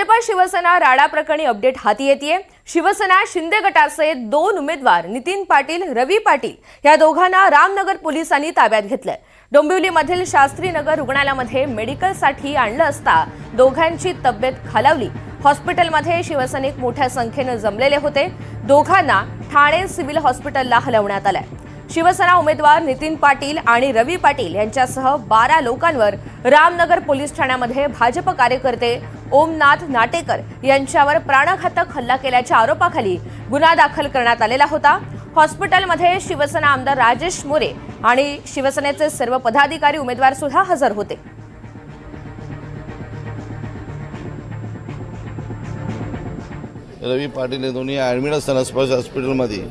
भाजपा शिवसेना राडा प्रकरणी अपडेट हाती येते शिवसेना शिंदे गटाचे दोन उमेदवार नितीन पाटील रवी पाटील या दोघांना रामनगर पोलिसांनी ताब्यात घेतलंय. डोंबिवलीमधील शास्त्रीनगर रुग्णालयामध्ये मेडिकलसाठी आणलं असता दोघांची तब्येत खालावली. हॉस्पिटलमध्ये शिवसैनिक मोठ्या संख्येनं जमलेले होते. दोघांना ठाणे सिव्हिल हॉस्पिटलला हलवण्यात आलंय. शिवसेना उमेदवार नितीन पाटील आणि रवी पाटील यांच्यासह बारा लोकांवर रामनगर पोलीस ठाण्यामध्ये भाजप कार्यकर्ते ओमनाथ नाटेकर यांच्यावर प्राणघातक हल्ला केल्याच्या आरोपाखाली गुन्हा दाखल करण्यात आलेला होता. हॉस्पिटलमध्ये शिवसेना आमदार राजेश मोरे आणि शिवसेनेचे सर्व पदाधिकारी उमेदवार सुद्धा हजर होते. रवी पाटील हे दोन्ही ॲडमिट असताना स्पर्श हॉस्पिटलमध्ये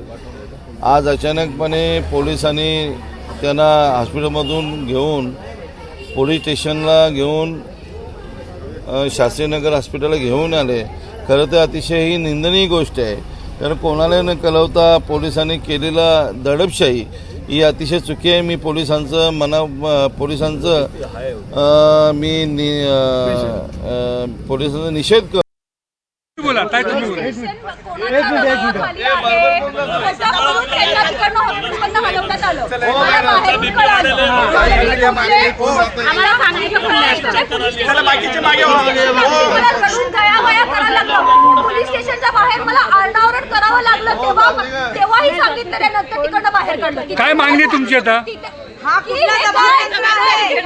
आज अचानकपणे पोलिसांनी त्यांना हॉस्पिटलमधून घेऊन पोलीस स्टेशनला घेऊन शास्त्रीनगर हॉस्पिटलला घेऊन आले. खरं तर अतिशय ही निंदनीय गोष्ट आहे. कारण कोणाला न कळवता पोलिसांनी केलेला दडपशाही ही अतिशय चुकी आहे. मी पोलिसांचं मना पोलिसांचं मी नि पोलिसांचा निषेध कर एक मिनिट एक मिनिट चला बाकीचे मागे हो. पोलीस स्टेशनच्या बाहेर मला आरडाओरड करावं लागलं तेव्हा तेव्हाही सांगितलं त्यानंतर तिकडनं बाहेर काढलं की- काय मागणी आहे तुमची आता हा कुठला दबाव आहे?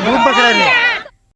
कुठला दबाव